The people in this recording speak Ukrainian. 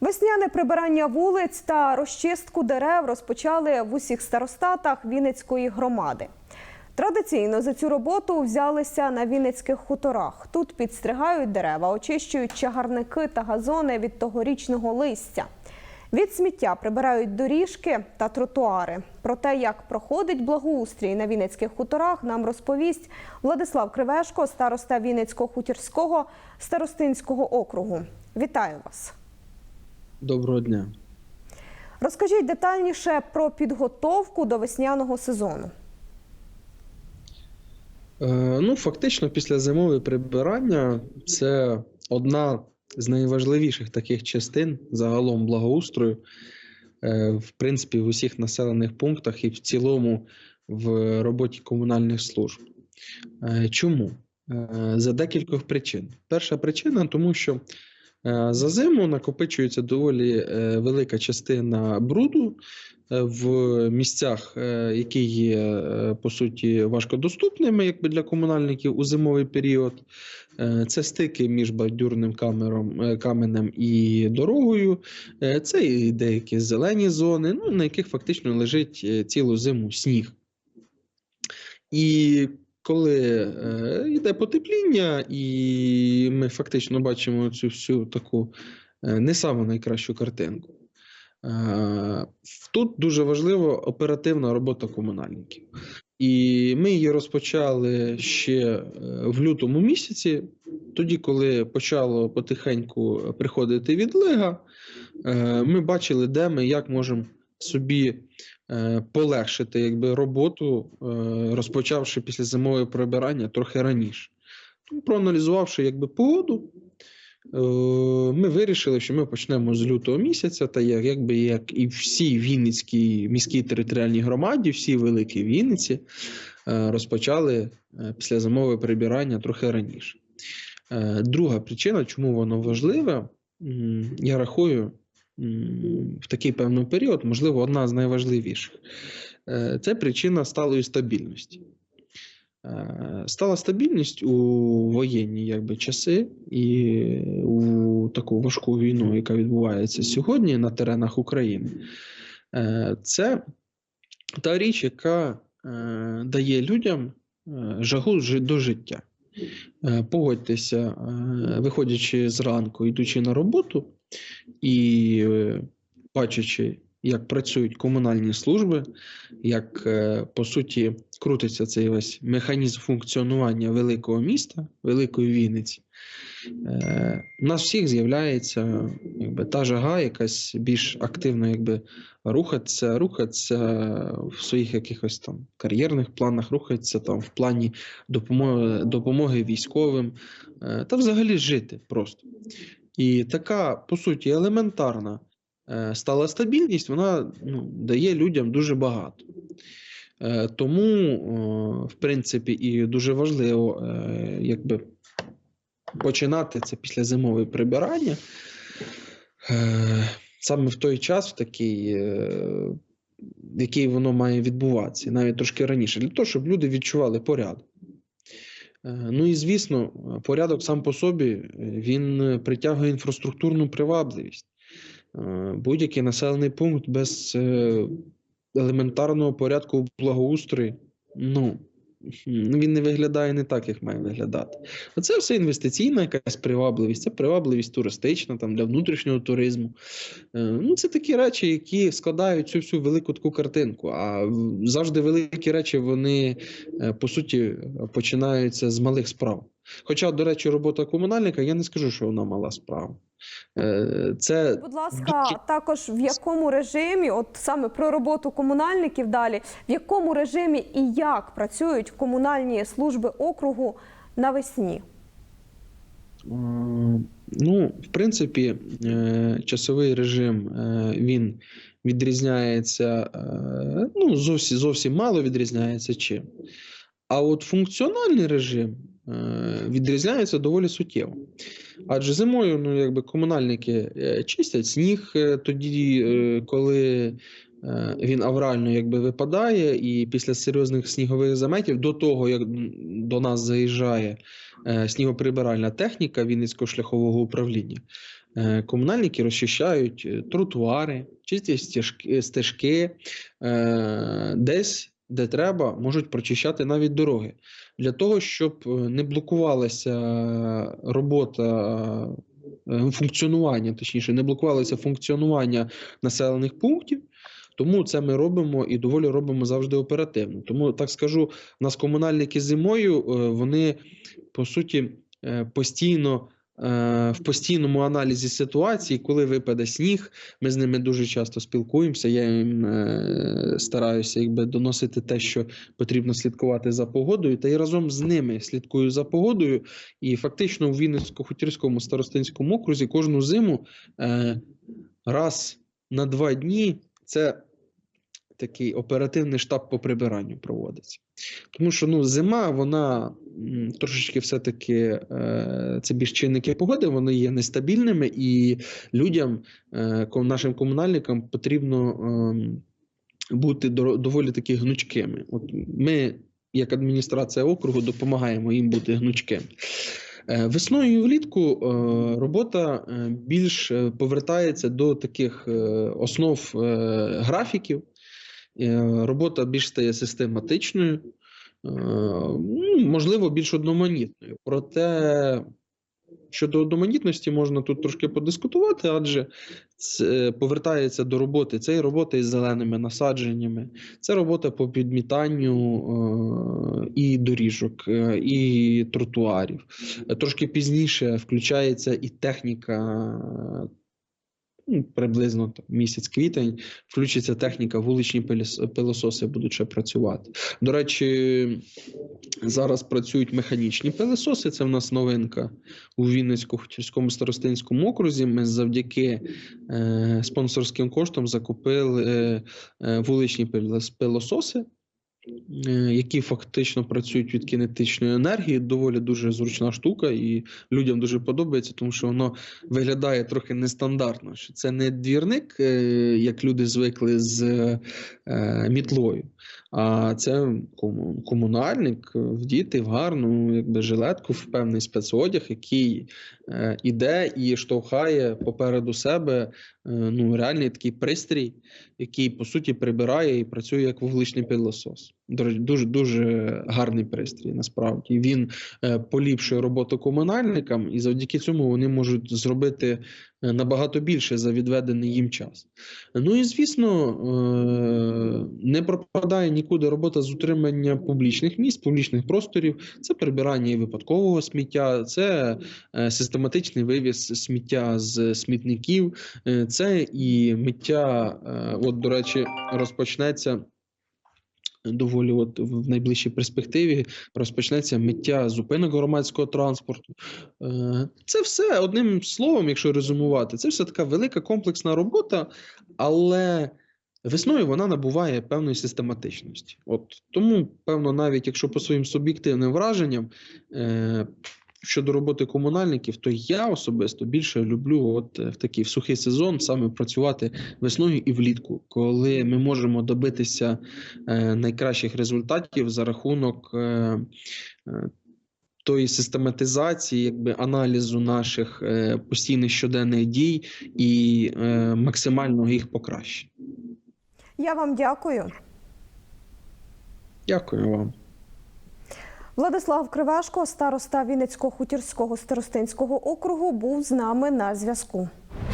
Весняне прибирання вулиць та розчистку дерев розпочали в усіх старостатах Вінницької громади. Традиційно за цю роботу взялися на Вінницьких хуторах. Тут підстригають дерева, очищують чагарники та газони від тогорічного листя. Від сміття прибирають доріжки та тротуари. Про те, як проходить благоустрій на Вінницьких хуторах, нам розповість Владислав Кривешко, староста Вінницького хутірського старостинського округу. Вітаю вас! Доброго дня. Розкажіть детальніше про підготовку до весняного сезону. Е, ну, фактично, після зимове прибирання це одна з найважливіших таких частин загалом благоустрою, е, в принципі, в усіх населених пунктах і в цілому в роботі комунальних служб. Е, чому? Е, за декількох причин. Перша причина, тому що за зиму накопичується доволі е, велика частина бруду е, в місцях, е, які є е, по суті важкодоступними, якби для комунальників у зимовий період. Е, Це стики між бордюрним камером, е, каменем і дорогою. Е, Це і деякі зелені зони, ну, на яких фактично лежить е, цілу зиму сніг. І коли е, йде потепління, і ми фактично бачимо цю всю таку е, не саму найкращу картинку. Е, Тут дуже важлива оперативна робота комунальників. І ми її розпочали ще е, в лютому місяці, тоді, коли почало потихеньку приходити відлига, ми бачили, де ми як можемо собі е, полегшити якби, роботу, е, розпочавши після зимового прибирання трохи раніше. Тому, проаналізувавши якби, погоду, е, ми вирішили, що ми почнемо з лютого місяця, та як, якби як і всі Вінницькій міській територіальній громаді, всі великі Вінниці розпочали після зимового прибирання трохи раніше. Друга причина, чому воно важливе, я рахую, в такий певний період, можливо, одна з найважливіших. Е, Це причина сталої стабільності. Е, Стала стабільність у воєнні якби, часи і у таку важку війну, яка відбувається сьогодні на теренах України. Е, Це та річ, яка дає людям жагу до життя. Погодьтеся, виходячи зранку, йдучи на роботу і е, бачачи, як працюють комунальні служби, як е, по суті крутиться цей весь механізм функціонування великого міста, великої Вінниці, е, у нас всіх з'являється якби, та жага, якась більш активно якби, рухатися, рухатися в своїх якихось там кар'єрних планах, рухатися там в плані допомоги, допомоги військовим е, та взагалі жити просто. І така, по суті, елементарна е, стала стабільність, вона ну, дає людям дуже багато. Е, Тому, в принципі, і дуже важливо е, якби, починати це після зимової прибирання. Е, Саме в той час, в такий, е, який воно має відбуватися, навіть трошки раніше, для того, щоб люди відчували порядок. Е, Ну і звісно, порядок сам по собі е, він е, притягує інфраструктурну привабливість. Е, Будь-який населений пункт без е, елементарного порядку благоустрою ну, він не виглядає не так, як має виглядати. А це все інвестиційна якась привабливість, це привабливість туристична там, для внутрішнього туризму. Е, Ну, це такі речі, які складають цю всю велику таку картинку. А завжди великі речі, вони е, по суті починаються з малих справ. Хоча, до речі, робота комунальника, я не скажу, що вона мала справа. Е, Це Будь ласка, також в якому режимі, от саме про роботу комунальників далі, в якому режимі і як працюють комунальні служби округу навесні? Ну, в принципі, е, часовий режим е, він відрізняється, ну, зовсім, зовсім мало відрізняється чим. А от функціональний режим е, відрізняється доволі суттєво. Адже зимою ну, якби комунальники е, чистять сніг е, тоді, коли він аврально якби, випадає, і після серйозних снігових заметів, до того, як до нас заїжджає снігоприбиральна техніка Вінницького шляхового управління, Комунальники розчищають тротуари, чистять стежки, десь, де треба, можуть прочищати навіть дороги. Для того, щоб е, не блокувалася робота, е, функціонування, точніше, не блокувалося функціонування населених пунктів. Тому це ми робимо і доволі робимо завжди оперативно. Тому так скажу, нас комунальники зимою е, вони по суті е, постійно. Е, В постійному аналізі ситуації, коли випаде сніг, ми з ними дуже часто спілкуємося. Я їм е, стараюся якби доносити те, що потрібно слідкувати за погодою, та й разом з ними слідкую за погодою. І фактично у Вінницько-Хутірському старостинському окрузі кожну зиму е, раз на два дні це такий оперативний штаб по прибиранню проводиться. Тому що ну, зима, вона трошечки все-таки е, це більш чинники погоди, вони є нестабільними, і людям, е, нашим комунальникам потрібно ем, бути доволі таки гнучкими. От ми, як адміністрація округу, допомагаємо їм бути гнучкими. Е, Весною і влітку робота більш повертається до таких основ графіків. Е, Робота більш стає систематичною, е, ну, можливо, більш одноманітною. Проте щодо одноманітності можна тут трошки подискутувати, адже це повертається до роботи. Це і робота із зеленими насадженнями, це робота по підмітанню е, і доріжок, е, і тротуарів. Е, Трошки пізніше включається і техніка. Ну, Приблизно там, місяць квітень включиться техніка, вуличні пилососи будуть ще працювати. До речі, зараз працюють механічні пилососи. Це в нас новинка у Вінницько-Хутірському старостинському окрузі. Ми завдяки е, спонсорським коштам закупили е, е, вуличні пилос- пилососи, які фактично працюють від кінетичної енергії. Доволі дуже зручна штука, і людям дуже подобається, тому що воно виглядає трохи нестандартно. Що це не двірник, е, як люди звикли з е, мітлою. А це комунальник вдіти в гарну якби, жилетку, в певний спецодяг, який е, іде і штовхає попереду себе е, ну, реальний такий пристрій, який по суті прибирає і працює як вугличний пилосос. Дуже дуже гарний пристрій. Насправді він е, поліпшує роботу комунальникам, і завдяки цьому вони можуть зробити е, набагато більше за відведений їм час. Ну і звісно, е, не пропадає нікуди робота з утримання публічних місць, публічних просторів. Це прибирання і випадкового сміття, це е, систематичний вивіз сміття з смітників, е, це і миття. е, От, до речі, розпочнеться. Доволі, от в найближчій перспективі розпочнеться миття зупинок громадського транспорту. Е, Це все одним словом, якщо резюмувати, це все така велика комплексна робота, але весною вона набуває певної систематичності. От тому, певно, навіть якщо по своїм суб'єктивним враженням е, щодо роботи комунальників, то я особисто більше люблю от е, в такий в сухий сезон саме працювати весною і влітку, коли ми можемо добитися е, найкращих результатів за рахунок. Е, Тої систематизації, якби аналізу наших е, постійних щоденних дій і е, максимального їх покращення. Я вам дякую. Дякую вам. Владислав Кривешко, староста Вінницького хутірського старостинського округу, був з нами на зв'язку.